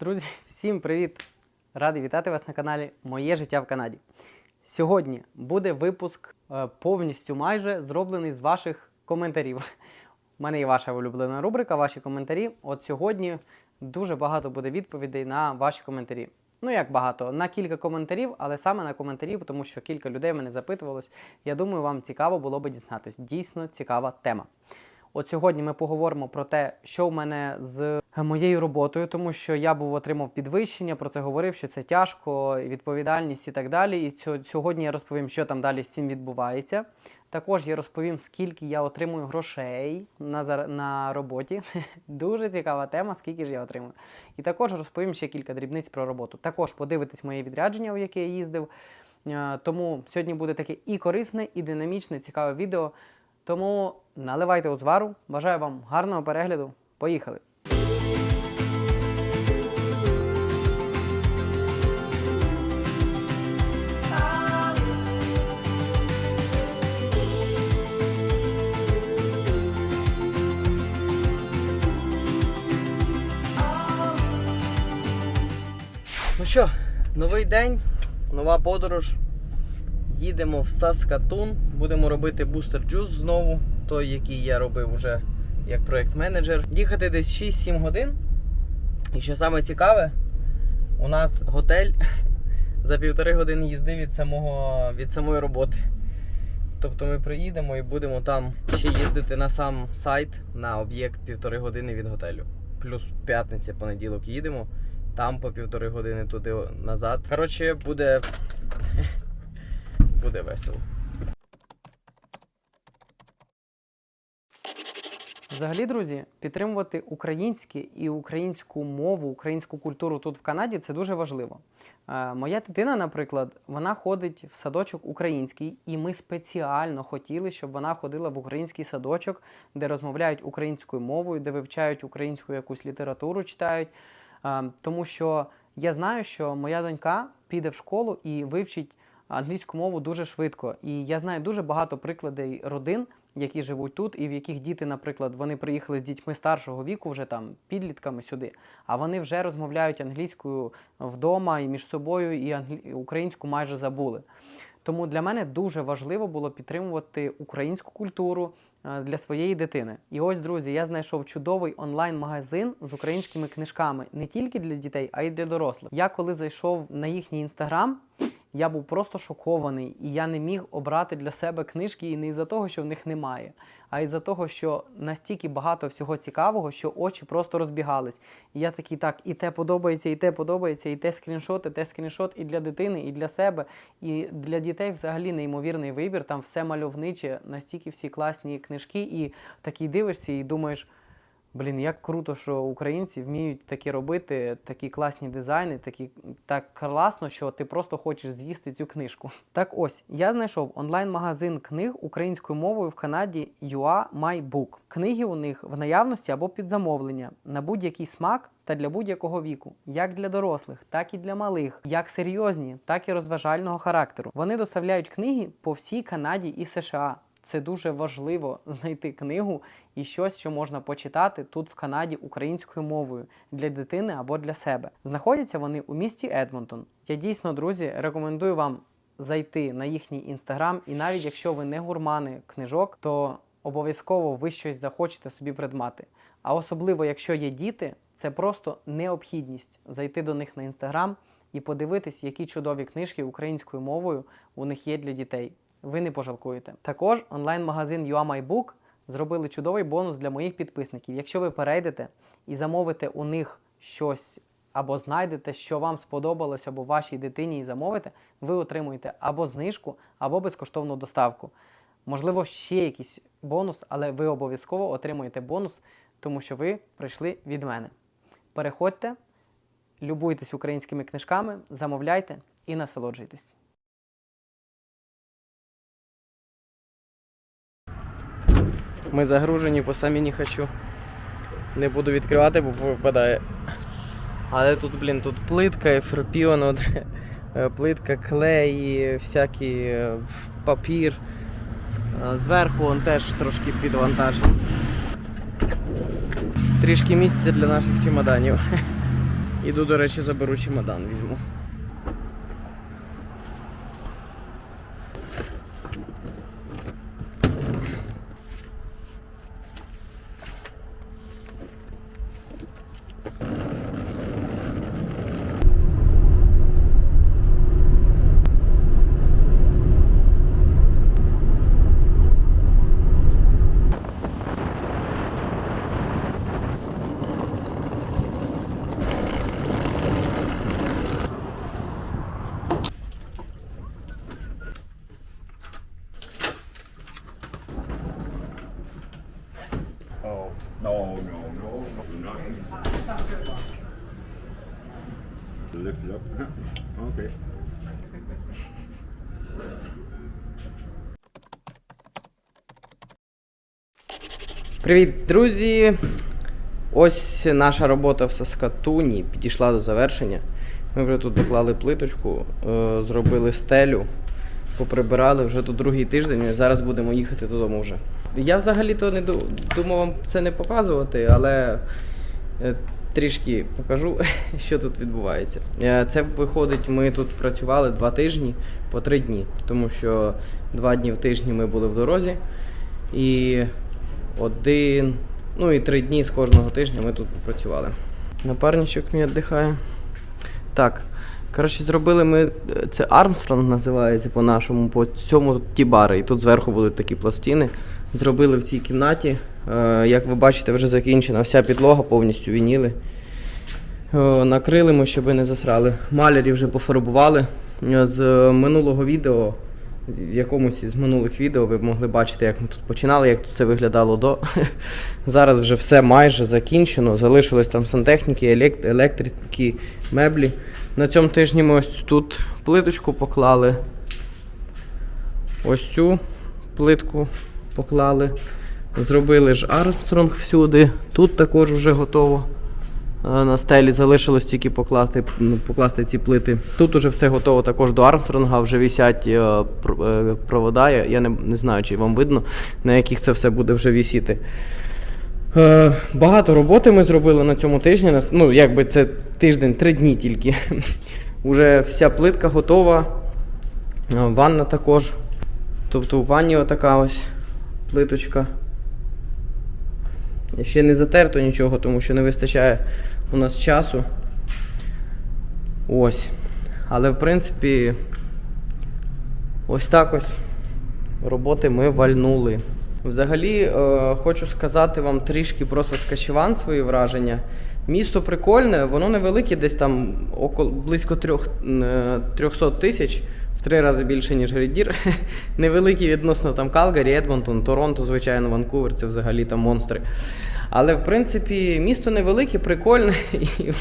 Друзі, всім привіт! Радий вітати вас на каналі Моє життя в Канаді. Сьогодні буде випуск е, повністю майже зроблений з ваших коментарів. У мене є ваша улюблена рубрика, ваші коментарі. От сьогодні дуже багато буде відповідей на ваші коментарі. Ну як багато, на кілька коментарів, але саме на коментарі, тому що кілька людей мене запитувалось. Я думаю, вам цікаво було би дізнатись. Дійсно цікава тема. От сьогодні ми поговоримо про те, що в мене з моєю роботою, тому що я був отримав підвищення, про це говорив, що це тяжко, відповідальність і так далі. І сьогодні я розповім, що там далі з цим відбувається. Також я розповім, скільки я отримую грошей на, зар- на роботі. Дуже цікава тема, скільки ж я отримую. І також розповім ще кілька дрібниць про роботу. Також подивитись моє відрядження, в яке я їздив. Е, Тому сьогодні буде таке і корисне, і динамічне, цікаве відео. Тому наливайте узвару. Бажаю вам гарного перегляду. Поїхали! Ну що, новий день, нова подорож. Їдемо в Саскатун, будемо робити бустер джуз знову, той, який я робив уже як проєкт-менеджер. Їхати десь 6-7 годин. І що саме цікаве, у нас готель за півтори години їзди від, самого, від самої роботи. Тобто ми приїдемо і будемо там ще їздити на сам сайт на об'єкт півтори години від готелю. Плюс п'ятниця, понеділок їдемо, там по півтори години туди назад. Коротше, буде буде весело. Взагалі, друзі, підтримувати українське і українську мову, українську культуру тут в Канаді це дуже важливо. Е, моя дитина, наприклад, вона ходить в садочок український, і ми спеціально хотіли, щоб вона ходила в український садочок, де розмовляють українською мовою, де вивчають українську якусь літературу, читають. Е, тому що я знаю, що моя донька піде в школу і вивчить англійську мову дуже швидко. І я знаю дуже багато прикладів родин, які живуть тут, і в яких діти, наприклад, вони приїхали з дітьми старшого віку, вже там підлітками сюди, а вони вже розмовляють англійською вдома і між собою, і англі... українську майже забули. Тому для мене дуже важливо було підтримувати українську культуру е, для своєї дитини. І ось, друзі, я знайшов чудовий онлайн-магазин з українськими книжками не тільки для дітей, а й для дорослих. Я коли зайшов на їхній інстаграм, я був просто шокований, і я не міг обрати для себе книжки і не із-за того, що в них немає, а із-за того, що настільки багато всього цікавого, що очі просто розбігались. І я такий, так, і те подобається, і те подобається, і те скріншот, і те скріншот і для дитини, і для себе. І для дітей взагалі неймовірний вибір. Там все мальовниче, настільки всі класні книжки, і такий дивишся і думаєш. Блін, як круто, що українці вміють такі робити, такі класні дизайни, такі так класно, що ти просто хочеш з'їсти цю книжку. Так ось я знайшов онлайн-магазин книг українською мовою в Канаді UA My. Книги у них в наявності або під замовлення на будь-який смак та для будь-якого віку, як для дорослих, так і для малих, як серйозні, так і розважального характеру. Вони доставляють книги по всій Канаді і США. Це дуже важливо знайти книгу і щось, що можна почитати тут в Канаді українською мовою для дитини або для себе. Знаходяться вони у місті Едмонтон. Я дійсно, друзі, рекомендую вам зайти на їхній інстаграм, і навіть якщо ви не гурмани книжок, то обов'язково ви щось захочете собі придбати. А особливо, якщо є діти, це просто необхідність зайти до них на інстаграм і подивитись, які чудові книжки українською мовою у них є для дітей ви не пожалкуєте. Також онлайн-магазин UAMyBook зробили чудовий бонус для моїх підписників. Якщо ви перейдете і замовите у них щось або знайдете, що вам сподобалось, або вашій дитині і замовите, ви отримуєте або знижку, або безкоштовну доставку. Можливо, ще якийсь бонус, але ви обов'язково отримуєте бонус, тому що ви прийшли від мене. Переходьте, любуйтесь українськими книжками, замовляйте і насолоджуйтесь. Ми загружені по самі не хочу. Не буду відкривати, бо випадає. Але тут, блін, тут плитка, еферпіон, е, плитка, клей, всякий е, папір. Зверху он теж трошки підвантажений. Трішки місця для наших чемоданів. Іду, до речі, заберу чемодан, візьму. Привіт, друзі! Ось наша робота в Саскатуні підійшла до завершення. Ми вже тут доклали плиточку, е, зробили стелю, поприбирали вже тут другий тиждень, і зараз будемо їхати додому вже. Я взагалі-то не думав вам це не показувати, але е, трішки покажу, що тут відбувається. Е, Це виходить, ми тут працювали два тижні по три дні, тому що два дні в тижні ми були в дорозі. І один, ну і три дні з кожного тижня ми тут працювали. Напарничок мій віддихає. Так. Коротше, зробили ми. Це Армстронг називається по-нашому, по цьому ті бари. І тут зверху будуть такі пластини. Зробили в цій кімнаті. Е, як ви бачите, вже закінчена вся підлога, повністю вініли. Е, накрили ми, щоб не засрали. Малярі вже пофарбували. Е, З минулого відео, в якомусь із минулих відео ви могли бачити, як ми тут починали, як тут все виглядало до. Зараз вже все майже закінчено. Залишилось там сантехніки, елект- електрики, меблі. На цьому тижні ми ось тут плиточку поклали. Ось цю плитку поклали. Зробили ж Армстронг всюди. Тут також вже готово. Е, На стелі залишилось тільки покласти, покласти ці плити. Тут уже все готово також до Армстронга, вже висять е, е, провода. Я, не, не знаю, чи вам видно, на яких це все буде вже висіти. Е, багато роботи ми зробили на цьому тижні. Ну, якби це тиждень, три дні тільки. Уже вся плитка готова. Ванна також. Тобто у ванні отака ось плиточка. Ще не затерто нічого, тому що не вистачає у нас часу. Ось. Але в принципі, ось так ось роботи ми вальнули. Взагалі, е, хочу сказати вам трішки про Саскачеван свої враження. Місто прикольне, воно невелике, десь там около, близько трьох, е, 300 тисяч, в три рази більше, ніж Грідір. Невеликі відносно там Калгарі, Едмонтон, Торонто, звичайно, Ванкувер, це взагалі там монстри. Але в принципі місто невелике, прикольне. І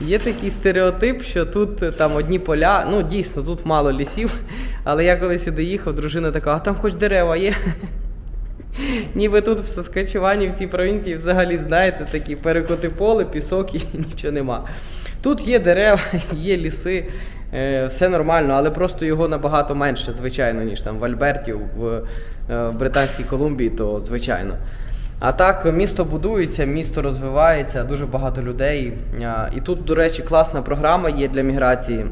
є такий стереотип, що тут е, там одні поля. Ну, дійсно, тут мало лісів. Але я коли сюди їхав, дружина така, а там хоч дерева є. Ніби тут в Саскачевані, в цій провінції, взагалі, знаєте, такі перекоти поле, пісок і нічого нема. Тут є дерева, є ліси, е, все нормально, але просто його набагато менше, звичайно, ніж там в Альберті, е, в Британській Колумбії, то звичайно. А так, місто будується, місто розвивається, дуже багато людей. І тут, до речі, класна програма є для міграції.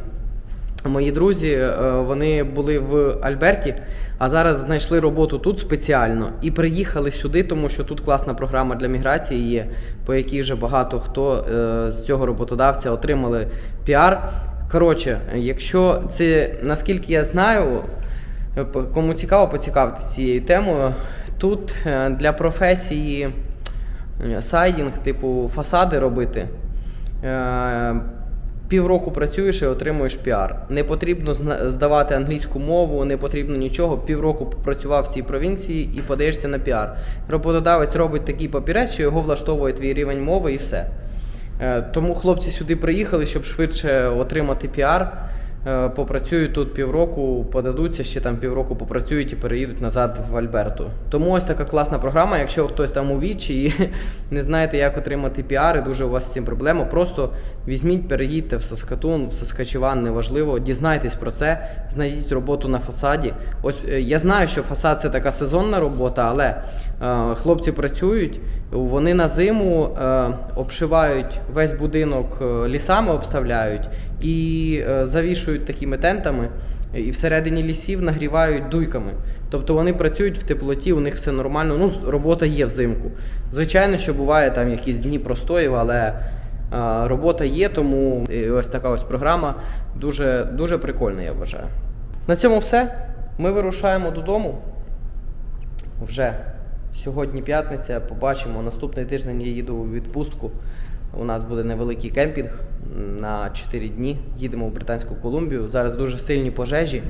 Мої друзі, е, вони були в Альберті, а зараз знайшли роботу тут спеціально і приїхали сюди, тому що тут класна програма для міграції є, по якій вже багато хто е, з цього роботодавця отримали піар. Коротше, якщо це наскільки я знаю, е, кому цікаво, поцікавитися цією темою. Тут е, для професії е, сайдінг, типу фасади робити. Е, Півроку працюєш і отримуєш піар. Не потрібно здавати англійську мову, не потрібно нічого. Півроку попрацював в цій провінції і подаєшся на піар. Роботодавець робить такий папірець, що його влаштовує твій рівень мови і все. Е, Тому хлопці сюди приїхали, щоб швидше отримати піар. Е, Попрацюють тут півроку, подадуться, ще там півроку попрацюють і переїдуть назад в Альберту. Тому ось така класна програма. Якщо хтось там у вічі і не знаєте, як отримати піар, і дуже у вас з цим проблема, просто візьміть, переїдьте в Саскатун, в Саскачеван, неважливо, дізнайтесь про це, знайдіть роботу на фасаді. Ось е, я знаю, що фасад це така сезонна робота, але е, хлопці працюють Вони на зиму е, обшивають весь будинок е, лісами, обставляють і е, завішують такими тентами, і всередині лісів нагрівають дуйками. Тобто вони працюють в теплоті, у них все нормально. Ну, робота є взимку. Звичайно, що буває там якісь дні простоїв, але е, робота є, тому і ось така ось програма дуже, дуже прикольна, я вважаю. На цьому все. Ми вирушаємо додому. Вже сьогодні п'ятниця. Побачимо. Наступний тиждень я їду у відпустку. У нас буде невеликий кемпінг на 4 дні. Їдемо в Британську Колумбію. Зараз дуже сильні пожежі.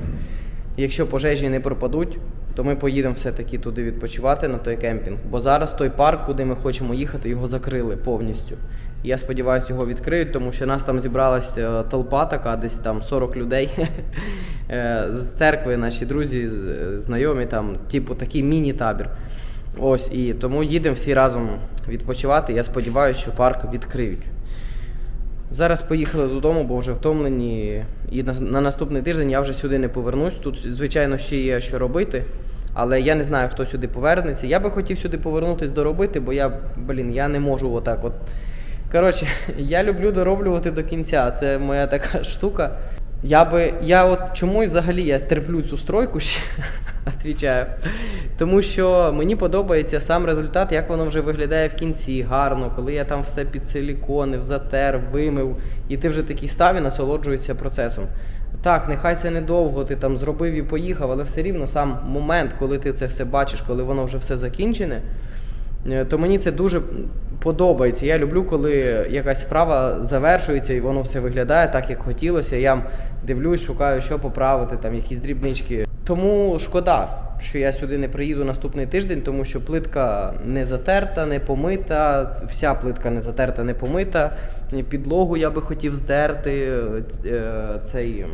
Якщо пожежі не пропадуть, то ми поїдемо все-таки туди відпочивати на той кемпінг. Бо зараз той парк, куди ми хочемо їхати, його закрили повністю. Я сподіваюся, його відкриють, тому що нас там зібралась е, толпа така, десь там 40 людей Е, з церкви, наші друзі, знайомі, там, типу, такий міні-табір. Ось, і тому їдемо всі разом відпочивати. Я сподіваюся, що парк відкриють. Зараз поїхали додому, бо вже втомлені. І на, на наступний тиждень я вже сюди не повернусь. Тут, звичайно, ще є що робити. Але я не знаю, хто сюди повернеться. Я би хотів сюди повернутись доробити, бо я, блін, я не можу отак. От. Коротше, я люблю дороблювати до кінця. Це моя така штука. Я би. Я от чому і взагалі я терплю цю стройку ще, відповідаю. Тому що мені подобається сам результат, як воно вже виглядає в кінці, гарно, коли я там все під силіконив, затер, вимив, і ти вже такий став і насолоджуєшся процесом. Так, нехай це недовго, ти там зробив і поїхав, але все рівно сам момент, коли ти це все бачиш, коли воно вже все закінчене, то мені це дуже подобається. Я люблю, коли якась справа завершується і воно все виглядає так, як хотілося. Я дивлюсь, шукаю, що поправити, там якісь дрібнички. Тому шкода, що я сюди не приїду наступний тиждень, тому що плитка не затерта, не помита, вся плитка не затерта, не помита. Підлогу я би хотів здерти. е, Цей.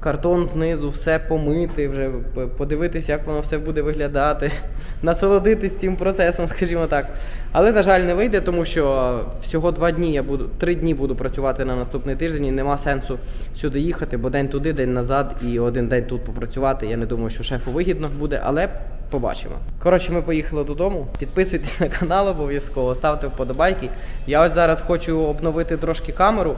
Картон знизу, все помити, вже подивитися, як воно все буде виглядати, насолодитись цим процесом, скажімо так. Але, на жаль, не вийде, тому що всього два дні я буду, три дні буду працювати на наступний тиждень, і нема сенсу сюди їхати, бо день туди, день назад і один день тут попрацювати. Я не думаю, що шефу вигідно буде, але побачимо. Коротше, ми поїхали додому. Підписуйтесь на канал обов'язково, ставте вподобайки. Я ось зараз хочу обновити трошки камеру.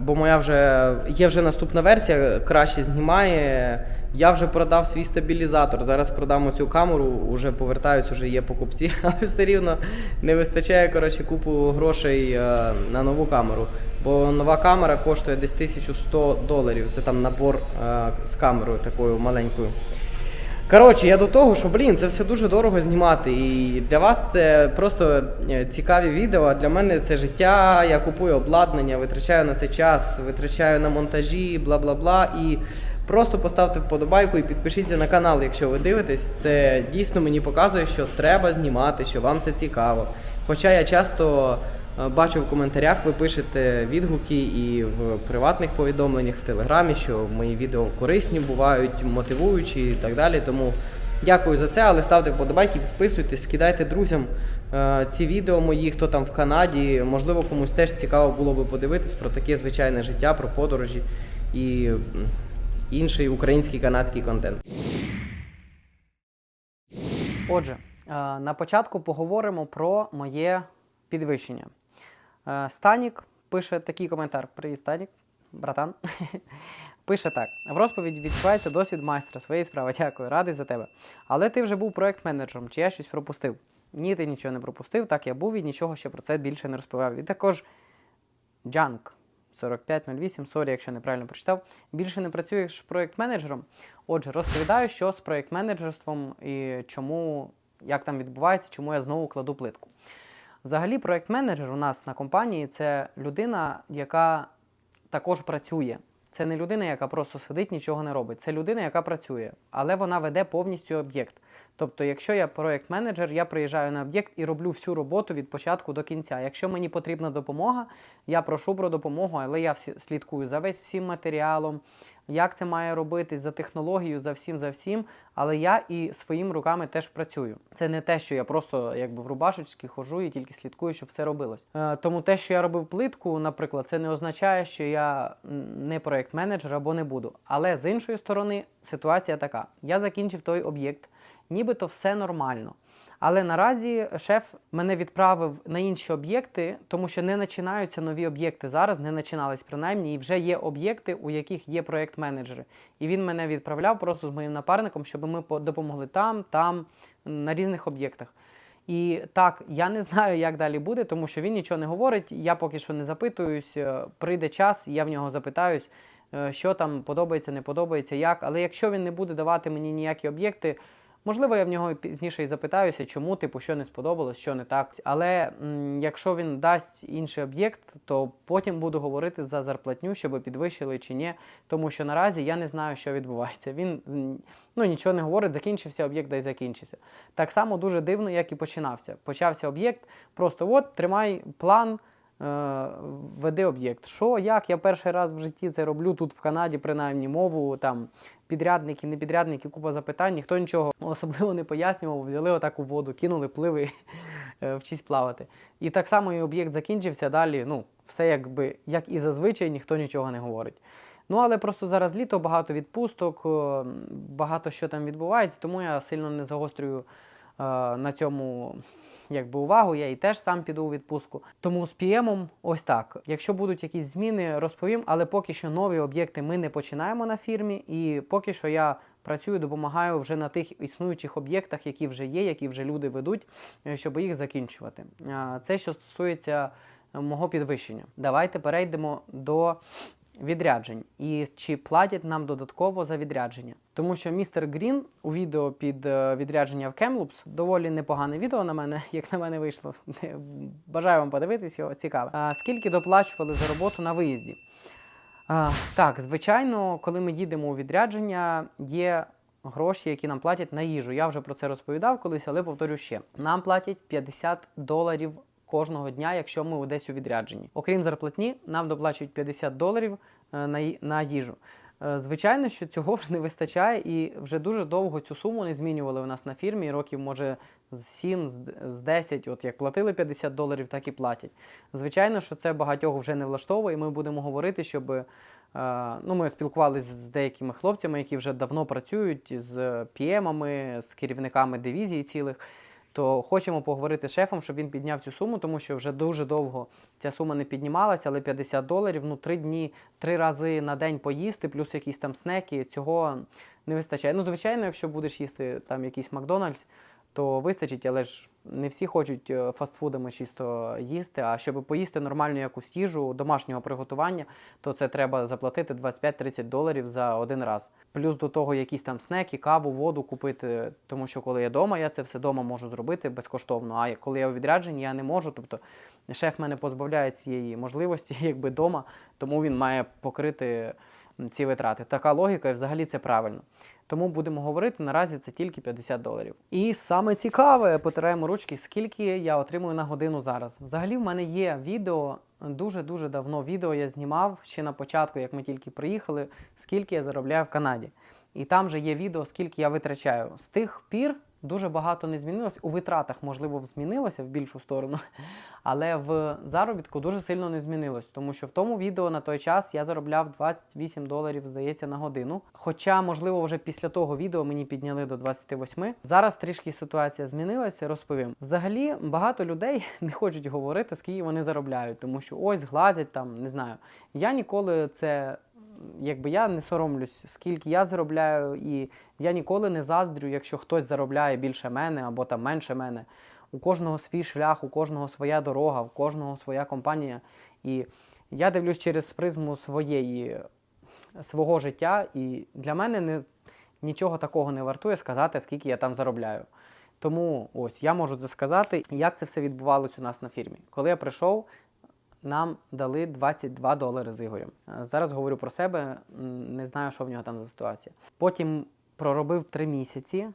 Бо моя вже є вже наступна версія, краще знімає. Я вже продав свій стабілізатор. Зараз продам цю камеру, вже повертаюсь, вже є покупці, але все рівно не вистачає коротше, купу грошей е, на нову камеру. Бо нова камера коштує десь 1100 доларів. Це там набор е, з камерою такою маленькою. Коротше, я до того, що блін, це все дуже дорого знімати. І для вас це просто е, цікаві відео. А для мене це життя. Я купую обладнання, витрачаю на це час, витрачаю на монтажі, бла бла бла. І просто поставте вподобайку і підпишіться на канал, якщо ви дивитесь. Це дійсно мені показує, що треба знімати, що вам це цікаво. Хоча я часто бачу в коментарях, ви пишете відгуки і в приватних повідомленнях в телеграмі, що мої відео корисні бувають, мотивуючі і так далі. Тому дякую за це, але ставте вподобайки, підписуйтесь, скидайте друзям е, ці відео мої, хто там в Канаді. Можливо, комусь теж цікаво було би подивитись про таке звичайне життя, про подорожі і інший український канадський контент. Отже, е, на початку поговоримо про моє підвищення. Е, Станік пише такий коментар. Привіт, Станік, братан. Пише так: в розповіді відчувається досвід майстра своєї справи. Дякую, радий за тебе. Але ти вже був проект-менеджером, чи я щось пропустив? Ні, ти нічого не пропустив. Так я був і нічого ще про це більше не розповів. І також Джанк 4508, сорі, якщо неправильно прочитав. Більше не працюєш проєкт-менеджером. Отже, розповідаю, що з проєкт-менеджерством і чому, як там відбувається, чому я знову кладу плитку. Взагалі, проєкт-менеджер у нас на компанії це людина, яка також працює. Це не людина, яка просто сидить, нічого не робить. Це людина, яка працює, але вона веде повністю об'єкт. Тобто, якщо я проєкт-менеджер, я приїжджаю на об'єкт і роблю всю роботу від початку до кінця. Якщо мені потрібна допомога, я прошу про допомогу, але я слідкую за весь всім матеріалом, як це має робитись, за технологією, за всім, за всім. Але я і своїм руками теж працюю. Це не те, що я просто якби в рубашечці хожу і тільки слідкую, щоб все робилось. Е, тому те, що я робив плитку, наприклад, це не означає, що я не проєкт-менеджер або не буду. Але з іншої сторони, ситуація така: я закінчив той об'єкт, нібито все нормально. Але наразі шеф мене відправив на інші об'єкти, тому що не починаються нові об'єкти зараз, не починались принаймні, і вже є об'єкти, у яких є проєкт-менеджери. І він мене відправляв просто з моїм напарником, щоб ми по- допомогли там, там, на різних об'єктах. І так, я не знаю, як далі буде, тому що він нічого не говорить. Я поки що не запитуюсь. е, Прийде час, я в нього запитаюсь, е, що там подобається, не подобається, як. Але якщо він не буде давати мені ніякі об'єкти, можливо, я в нього пізніше і запитаюся, чому, типу, що не сподобалось, що не так. Але м, якщо він дасть інший об'єкт, то потім буду говорити за зарплатню, щоб підвищили чи ні. Тому що наразі я не знаю, що відбувається. Він ну, нічого не говорить, закінчився об'єкт, да й закінчився. Так само дуже дивно, як і починався. Почався об'єкт, просто от тримай план. Е, Веди об'єкт. Що, як? Я перший раз в житті це роблю тут в Канаді, принаймні мову, там підрядники, не підрядники, купа запитань, ніхто нічого особливо не пояснював, взяли отак у воду, кинули, пливи, е, вчись плавати. І так само і об'єкт закінчився далі. Ну, все якби як і зазвичай, ніхто нічого не говорить. Ну, але просто зараз літо, багато відпусток, е, багато що там відбувається, тому я сильно не загострюю е, на цьому якби, увагу. Я і теж сам піду у відпустку. Тому з PM ось так. Якщо будуть якісь зміни, розповім, але поки що нові об'єкти ми не починаємо на фірмі, і поки що я працюю, допомагаю вже на тих існуючих об'єктах, які вже є, які вже люди ведуть, е, щоб їх закінчувати. Це що стосується е, мого підвищення. Давайте перейдемо до відряджень і чи платять нам додатково за відрядження. Тому що містер Грін у відео під е, відрядження в Кемлупс доволі непогане відео на мене, як на мене вийшло. Бажаю вам подивитись його, цікаво. А, скільки доплачували за роботу на виїзді? А, так, звичайно, коли ми їдемо у відрядження, є гроші, які нам платять на їжу. Я вже про це розповідав колись, але повторю ще. Нам платять 50 доларів кожного дня, якщо ми десь у відрядженні. Окрім зарплатні, нам доплачують 50 доларів е, на, їжу. Е, Звичайно, що цього вже не вистачає, і вже дуже довго цю суму не змінювали у нас на фірмі. Років, може, з 7, з 10, от як платили 50 доларів, так і платять. Звичайно, що це багатьох вже не влаштовує, і ми будемо говорити, щоб. е, Ну, ми спілкувалися з деякими хлопцями, які вже давно працюють з піемами, з керівниками дивізій цілих. То хочемо поговорити з шефом, щоб він підняв цю суму, тому що вже дуже довго ця сума не піднімалася, але 50 доларів, ну три дні, три рази на день поїсти, плюс якісь там снеки, цього не вистачає. Ну, звичайно, якщо будеш їсти там якийсь Макдональдс, то вистачить, але ж не всі хочуть е, фастфудами чисто їсти. А щоб поїсти нормальну якусь їжу домашнього приготування, то це треба заплатити 25-30 доларів за один раз. Плюс до того якісь там снеки, каву, воду купити. Тому що коли я вдома, я це все вдома можу зробити безкоштовно. А коли я у відрядженні, я не можу. Тобто шеф мене позбавляє цієї можливості, якби вдома, тому він має покрити ці витрати. Така логіка, і взагалі це правильно. Тому будемо говорити, наразі це тільки 50 доларів. І саме цікаве, потираємо ручки, скільки я отримую на годину зараз. Взагалі, в мене є відео, дуже-дуже давно відео я знімав ще на початку, як ми тільки приїхали, скільки я заробляю в Канаді. І там же є відео, скільки я витрачаю. З тих пір дуже багато не змінилось. У витратах, можливо, змінилося в більшу сторону, але в заробітку дуже сильно не змінилось, тому що в тому відео на той час я заробляв 28 доларів, здається, на годину. Хоча, можливо, вже після того відео мені підняли до 28. Зараз трішки ситуація змінилася, розповім. Взагалі, багато людей не хочуть говорити, скільки вони заробляють, тому що ось глазять там, не знаю. Я ніколи це якби я не соромлюсь, скільки я заробляю, і я ніколи не заздрю, якщо хтось заробляє більше мене або там менше мене. У кожного свій шлях, у кожного своя дорога, у кожного своя компанія. І я дивлюсь через призму своєї, свого життя, і для мене не, нічого такого не вартує сказати, скільки я там заробляю. Тому ось я можу це сказати, як це все відбувалось у нас на фірмі. Коли я прийшов, нам дали 22 долари з Ігорем. Е, Зараз говорю про себе, не знаю, що в нього там за ситуація. Потім проробив 3 місяці,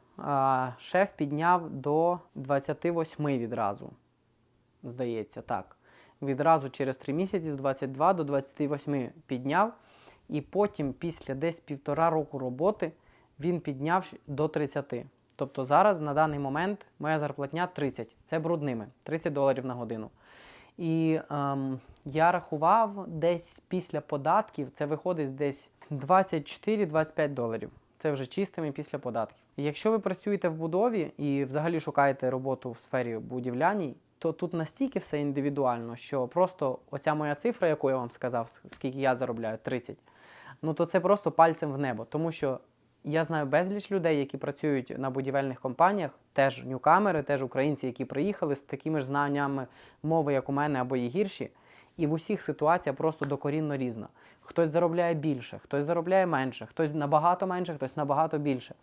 шеф підняв до 28 відразу. Здається, так. Відразу через 3 місяці з 22 до 28 підняв. І потім, після десь півтора року роботи, він підняв до 30. Тобто зараз на даний момент моя зарплатня 30. Це брудними 30 доларів на годину. І ем, я рахував десь після податків, це виходить десь 24-25 доларів. Це вже чистими після податків. Якщо ви працюєте в будові і взагалі шукаєте роботу в сфері будівляній, то тут настільки все індивідуально, що просто оця моя цифра, яку я вам сказав, скільки я заробляю, 30, ну то це просто пальцем в небо. Тому що я знаю безліч людей, які працюють на будівельних компаніях, теж ньюкамери, теж українці, які приїхали з такими ж знаннями мови, як у мене, або є гірші. І в усіх ситуація просто докорінно різна. Хтось заробляє більше, хтось заробляє менше, хтось набагато менше, хтось набагато більше.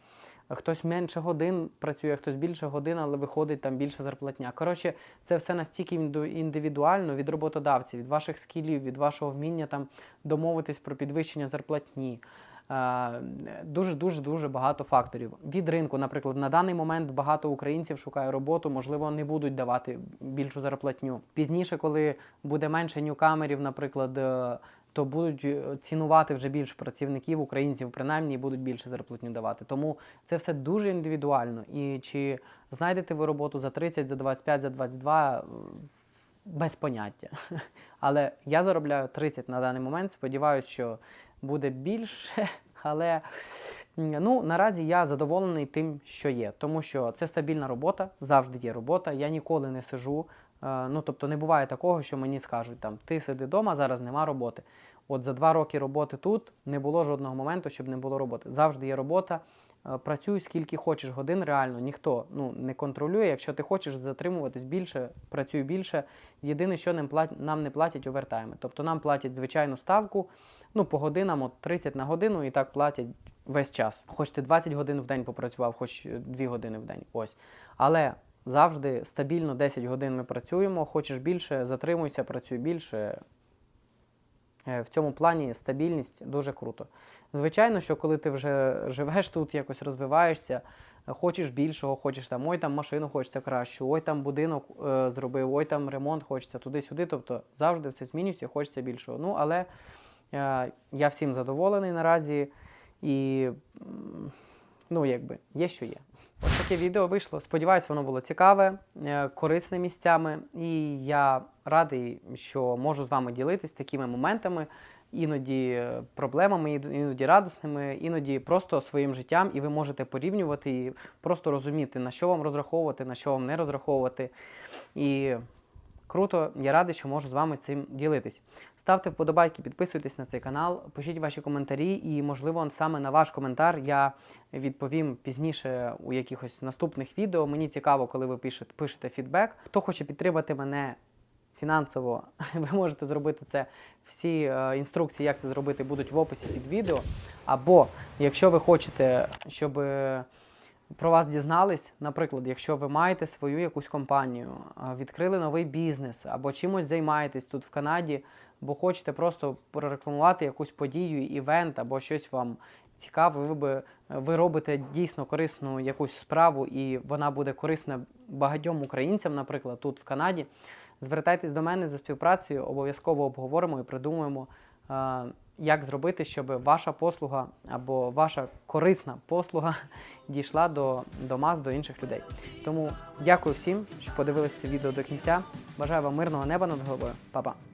Хтось менше годин працює, хтось більше годин, але виходить там більше зарплатня. Коротше, це все настільки індивідуально від роботодавців, від ваших скілів, від вашого вміння там домовитись про підвищення зарплатні. Дуже дуже дуже багато факторів. Від ринку, наприклад, на даний момент багато українців шукає роботу, можливо, не будуть давати більшу зарплатню. Пізніше, коли буде менше ньюкамерів, наприклад, е, то будуть е, цінувати вже більше працівників, українців, принаймні, і будуть більше зарплатню давати. Тому це все дуже індивідуально. І чи знайдете ви роботу за 30, за 25, за 22, е, без поняття. Але я заробляю 30 на даний момент. Сподіваюся, що буде більше. Але ну, наразі я задоволений тим, що є. Тому що це стабільна робота, завжди є робота. Я ніколи не сижу. Е, Ну, тобто не буває такого, що мені скажуть, там, ти сиди вдома, зараз нема роботи. От за два роки роботи тут не було жодного моменту, щоб не було роботи. Завжди є робота. Е, Працюй скільки хочеш годин, реально ніхто ну, не контролює. Якщо ти хочеш затримуватись більше, працюй більше. Єдине, що нам нам не платять овертайми. Тобто нам платять звичайну ставку, ну по годинам от 30 на годину і так платять весь час. Хоч ти 20 годин в день попрацював, хоч 2 години в день. Ось. Але завжди стабільно 10 годин ми працюємо. Хочеш більше, затримуйся, працюй більше. Е, В цьому плані стабільність дуже круто. Звичайно, що коли ти вже живеш тут, якось розвиваєшся, е, хочеш більшого, хочеш там, ой, там машину хочеться кращу, ой, там будинок е, зробив, ой, там ремонт хочеться туди-сюди. Тобто завжди все змінюється, хочеться більшого. Ну, але е, я всім задоволений наразі і ну, якби, є що є. Ось таке відео вийшло. Сподіваюсь, воно було цікаве, е, корисне місцями. І я радий, що можу з вами ділитись такими моментами, іноді е, проблемами, іноді радісними, іноді просто своїм життям, і ви можете порівнювати і просто розуміти, на що вам розраховувати, на що вам не розраховувати. І круто, я радий, що можу з вами цим ділитись. Ставте вподобайки, підписуйтесь на цей канал, пишіть ваші коментарі, і, можливо, саме на ваш коментар я відповім пізніше у якихось наступних відео. Мені цікаво, коли ви пишете, пишете фідбек. Хто хоче підтримати мене фінансово, ви можете зробити це. Всі е, інструкції, як це зробити, будуть в описі під відео. Або якщо ви хочете, щоб е, про вас дізнались, наприклад, якщо ви маєте свою якусь компанію, а, відкрили новий бізнес або чимось займаєтесь тут в Канаді, бо хочете просто прорекламувати якусь подію, івент або щось вам цікаве, ви, би, ви робите дійсно корисну якусь справу, і вона буде корисна багатьом українцям, наприклад, тут в Канаді. Звертайтесь до мене за співпрацею, обов'язково обговоримо і придумаємо, е, як зробити, щоб ваша послуга або ваша корисна послуга дійшла до, до мас, до інших людей. Тому дякую всім, що подивилися це відео до кінця. Бажаю вам мирного неба над головою. Па-па!